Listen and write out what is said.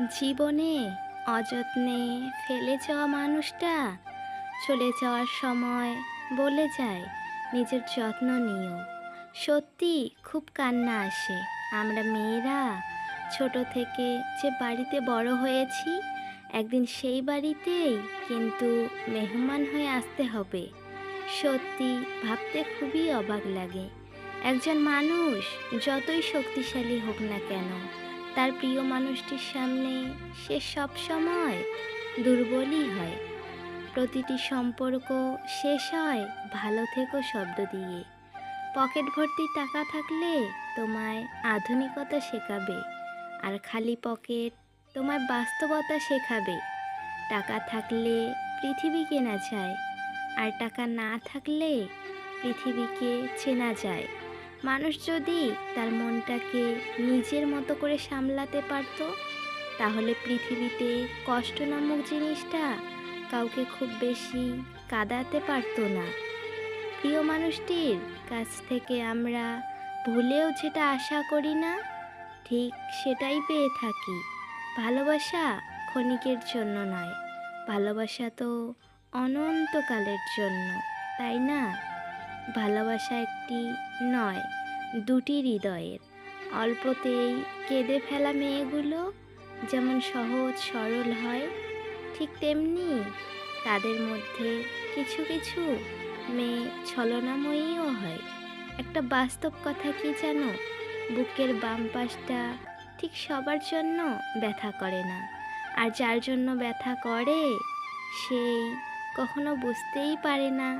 জীবনে অযত্নে ফেলে যাওয়া মানুষটা চলে যাওয়ার সময় বলে যায়, নিজের যত্ন নিও। সত্যি খুব কান্না আসে। আমরা মেয়েরা ছোট থেকে যে বাড়িতে বড় হয়েছি, একদিন সেই বাড়িতেই কিন্তু মেহমান হয়ে আসতে হবে। সত্যি ভাবতে খুবই অবাক লাগে। একজন মানুষ যতই শক্তিশালী হোক না কেন তার প্রিয় মানুষটির সামনে সে সব সময় দুর্বলই হয়। প্রতিটি সম্পর্ক শেষ হয় ভালো থেকো শব্দ দিয়ে। পকেট ভর্তি টাকা থাকলে তোমায় আধুনিকতা শেখাবে আর খালি পকেট তোমার বাস্তবতা শেখাবে। টাকা থাকলে পৃথিবী কেনা যায় আর টাকা না থাকলে পৃথিবীকে চেনা যায়। মানুষ যদি তার মনটাকে নিজের মতো করে সামলাতে পারত, তাহলে পৃথিবীতে কষ্ট নামক জিনিসটা কাউকে খুব বেশি কাঁদাতে পারতো না। প্রিয় মানুষটির কাছ থেকে আমরা ভুলেও যেটা আশা করি না, ঠিক সেটাই পেয়ে থাকি। ভালোবাসা ক্ষণিকের জন্য নয়, ভালোবাসা তো অনন্তকালের জন্য, তাই না? ভালোবাসা একটি নয়, দুটি হৃদয়ের। অল্পতেই কেঁদে ফেলা মেয়েগুলো যেমন সহজ সরল হয়, ঠিক তেমনি তাদের মধ্যে কিছু কিছু মেয়ে ছলনাময়ীও হয়। একটা বাস্তব কথা কি জানো? বুকের বাম পাশটা ঠিক সবার জন্য ব্যথা করে না, আর যার জন্য ব্যথা করে, সেই কখনো বুঝতেই পারে না।